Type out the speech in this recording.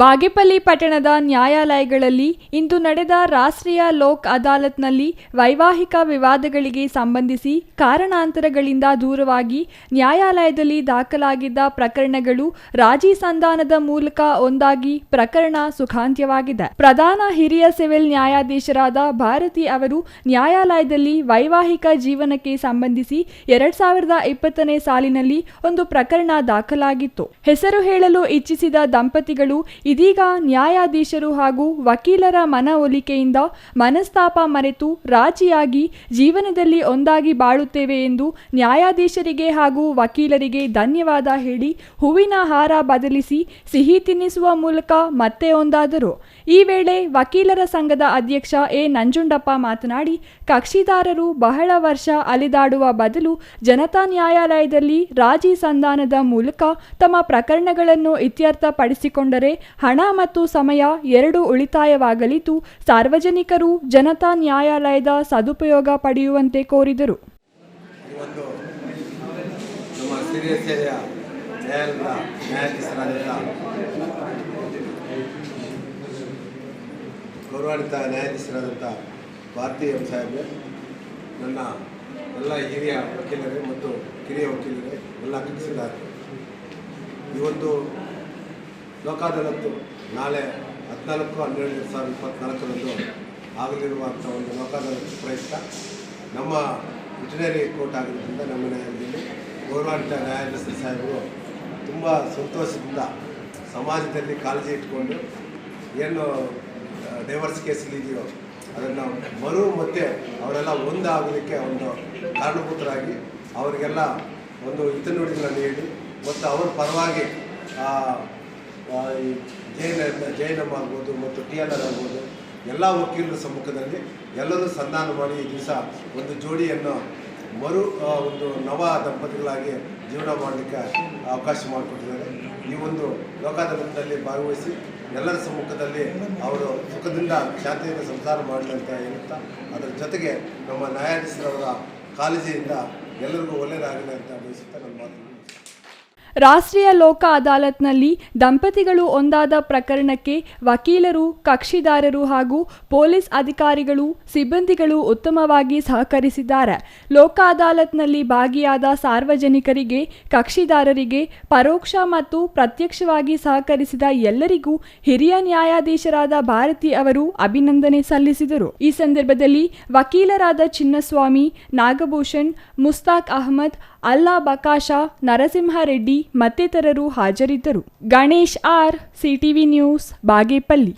ಬಾಗೇಪಲ್ಲಿ ಪಟ್ಟಣದ ನ್ಯಾಯಾಲಯಗಳಲ್ಲಿ ಇಂದು ನಡೆದ ರಾಷ್ಟ್ರೀಯ ಲೋಕ್ ಅದಾಲತ್ನಲ್ಲಿ ವೈವಾಹಿಕ ವಿವಾದಗಳಿಗೆ ಸಂಬಂಧಿಸಿ ಕಾರಣಾಂತರಗಳಿಂದ ದೂರವಾಗಿ ನ್ಯಾಯಾಲಯದಲ್ಲಿ ದಾಖಲಾಗಿದ್ದ ಪ್ರಕರಣಗಳು ರಾಜಿ ಸಂಧಾನದ ಮೂಲಕ ಒಂದಾಗಿ ಪ್ರಕರಣ ಸುಖಾಂತ್ಯವಾಗಿದೆ. ಪ್ರಧಾನ ಹಿರಿಯ ಸಿವಿಲ್ ನ್ಯಾಯಾಧೀಶರಾದ ಭಾರತಿ ಅವರು ನ್ಯಾಯಾಲಯದಲ್ಲಿ ವೈವಾಹಿಕ ಜೀವನಕ್ಕೆ ಸಂಬಂಧಿಸಿ ಎರಡ್ ಸಾವಿರದ ಇಪ್ಪತ್ತನೇ ಸಾಲಿನಲ್ಲಿ ಒಂದು ಪ್ರಕರಣ ದಾಖಲಾಗಿತ್ತು. ಹೆಸರು ಹೇಳಲು ಇಚ್ಛಿಸಿದ ದಂಪತಿಗಳು ಇದೀಗ ನ್ಯಾಯಾಧೀಶರು ಹಾಗೂ ವಕೀಲರ ಮನವೊಲಿಕೆಯಿಂದ ಮನಸ್ತಾಪ ಮರೆತು ರಾಜಿಯಾಗಿ ಜೀವನದಲ್ಲಿ ಒಂದಾಗಿ ಬಾಳುತ್ತೇವೆ ಎಂದು ನ್ಯಾಯಾಧೀಶರಿಗೆ ಹಾಗೂ ವಕೀಲರಿಗೆ ಧನ್ಯವಾದ ಹೇಳಿ ಹೂವಿನ ಹಾರ ಬದಲಿಸಿ ಸಿಹಿ ತಿನ್ನಿಸುವ ಮೂಲಕ ಮತ್ತೆ ಒಂದಾದರು. ಈ ವೇಳೆ ವಕೀಲರ ಸಂಘದ ಅಧ್ಯಕ್ಷ ಎ. ನಂಜುಂಡಪ್ಪ ಮಾತನಾಡಿ, ಕಕ್ಷಿದಾರರು ಬಹಳ ವರ್ಷ ಅಲೆದಾಡುವ ಬದಲು ಜನತಾ ನ್ಯಾಯಾಲಯದಲ್ಲಿ ರಾಜಿ ಸಂಧಾನದ ಮೂಲಕ ತಮ್ಮ ಪ್ರಕರಣಗಳನ್ನು ಇತ್ಯರ್ಥಪಡಿಸಿಕೊಂಡರೆ ಹಣ ಮತ್ತು ಸಮಯ ಎರಡೂ ಉಳಿತಾಯವಾಗಲಿದ್ದು ಸಾರ್ವಜನಿಕರು ಜನತಾ ನ್ಯಾಯಾಲಯದ ಸದುಪಯೋಗ ಪಡೆಯುವಂತೆ ಕೋರಿದರು. ಗೌರವಾನ್ವಿತ ನ್ಯಾಯಾಧೀಶರಾದಂಥ ಭಾರತೀಯ ಸಾಹೇಬ್ರೆ, ನನ್ನ ಎಲ್ಲ ಹಿರಿಯ ವಕೀಲರೇ ಮತ್ತು ಕಿರಿಯ ವಕೀಲರೇ ಎಲ್ಲ ಕಲಿಸಿದ್ದಾರೆ ಈ ಒಂದು ಲೋಕ ಅದಾಲತ್ತು ನಾಳೆ ಹದಿನಾಲ್ಕು, ಹನ್ನೆರಡು ಎರಡು ಸಾವಿರದ ಇಪ್ಪತ್ತ್ನಾಲ್ಕರಂದು ಆಗಲಿರುವಂಥ ಒಂದು ಲೋಕಾದಾಲತ್ ಪ್ರಯುಕ್ತ. ನಮ್ಮ ವೆಟನರಿ ಕೋರ್ಟ್ ಆಗಿರೋದ್ರಿಂದ ನಮ್ಮ ನ್ಯಾಯಾಲಯದಲ್ಲಿ ಗೌರವಾನ್ವಿತ ನ್ಯಾಯಾಧೀಶ ಸಾಹೇಬರು ತುಂಬ ಸಂತೋಷದಿಂದ ಸಮಾಜದಲ್ಲಿ ಕಾಳಜಿ ಇಟ್ಕೊಂಡು ಏನು ಡೈವರ್ಸ್ ಕೇಸಲ್ಲಿ ಇದೆಯೋ ಅದನ್ನು ಮರು ಮತ್ತೆ ಅವರೆಲ್ಲ ಒಂದಾಗಲಿಕ್ಕೆ ಒಂದು ಕಾರಣಭೂತರಾಗಿ ಅವರಿಗೆಲ್ಲ ಒಂದು ಹಿತನುಡಿಗಳನ್ನು ಹೇಳಿ, ಮತ್ತು ಅವ್ರ ಪರವಾಗಿ ಈ ಜೈನ ಜೈನಮ್ಮ ಆಗ್ಬೋದು ಮತ್ತು ಟಿ ಎಲ್ ಆರ್ ಆಗ್ಬೋದು, ಎಲ್ಲ ವಕೀಲರ ಸಮ್ಮುಖದಲ್ಲಿ ಎಲ್ಲರೂ ಸಂಧಾನ ಮಾಡಿ ಈ ದಿವಸ ಒಂದು ಜೋಡಿಯನ್ನು ಮರು ಒಂದು ನವ ದಂಪತಿಗಳಾಗಿ ಜೀವನ ಮಾಡಲಿಕ್ಕೆ ಅವಕಾಶ ಮಾಡಿಕೊಟ್ಟಿದ್ದಾರೆ. ಈ ಒಂದು ಲೋಕಾದಾಲತ್ನಲ್ಲಿ ಭಾಗವಹಿಸಿ ಎಲ್ಲರ ಸಮ್ಮುಖದಲ್ಲಿ ಅವರು ಸುಖದಿಂದ ಶಾಂತಿಯಿಂದ ಸಂಸಾರ ಮಾಡಲಿ ಅಂತ ಹೇಳುತ್ತಾ, ಅದರ ಜೊತೆಗೆ ನಮ್ಮ ನ್ಯಾಯಾಧೀಶರವರ ಕಾಳಜಿಯಿಂದ ಎಲ್ಲರಿಗೂ ಒಳ್ಳೆಯದಾಗಲಿ ಅಂತ ಬಯಸುತ್ತಾ ನನ್ನ ಮಾತು ರಾಷ್ಟ್ರೀಯ ಲೋಕ ಅದಾಲತ್ನಲ್ಲಿ ದಂಪತಿಗಳು ಒಂದಾದ ಪ್ರಕರಣಕ್ಕೆ ವಕೀಲರು, ಕಕ್ಷಿದಾರರು ಹಾಗೂ ಪೊಲೀಸ್ ಅಧಿಕಾರಿಗಳು, ಸಿಬ್ಬಂದಿಗಳು ಉತ್ತಮವಾಗಿ ಸಹಕರಿಸಿದ್ದಾರೆ. ಲೋಕ ಅದಾಲತ್ನಲ್ಲಿ ಭಾಗಿಯಾದ ಸಾರ್ವಜನಿಕರಿಗೆ, ಕಕ್ಷಿದಾರರಿಗೆ ಪರೋಕ್ಷ ಮತ್ತು ಪ್ರತ್ಯಕ್ಷವಾಗಿ ಸಹಕರಿಸಿದ ಎಲ್ಲರಿಗೂ ಹಿರಿಯ ನ್ಯಾಯಾಧೀಶರಾದ ಭಾರತಿ ಅವರು ಅಭಿನಂದನೆ ಸಲ್ಲಿಸಿದರು. ಈ ಸಂದರ್ಭದಲ್ಲಿ ವಕೀಲರಾದ ಚಿನ್ನಸ್ವಾಮಿ, ನಾಗಭೂಷಣ್, ಮುಸ್ತಾಕ್ ಅಹಮದ್ ಅಲ್ಲಾ ಬಕಾಶ ನರಸಿಂಹರೆಡ್ಡಿ ಮತ್ತಿತರರು ಹಾಜರಿದ್ದರು. Ganesh R CTV news Bagepalli.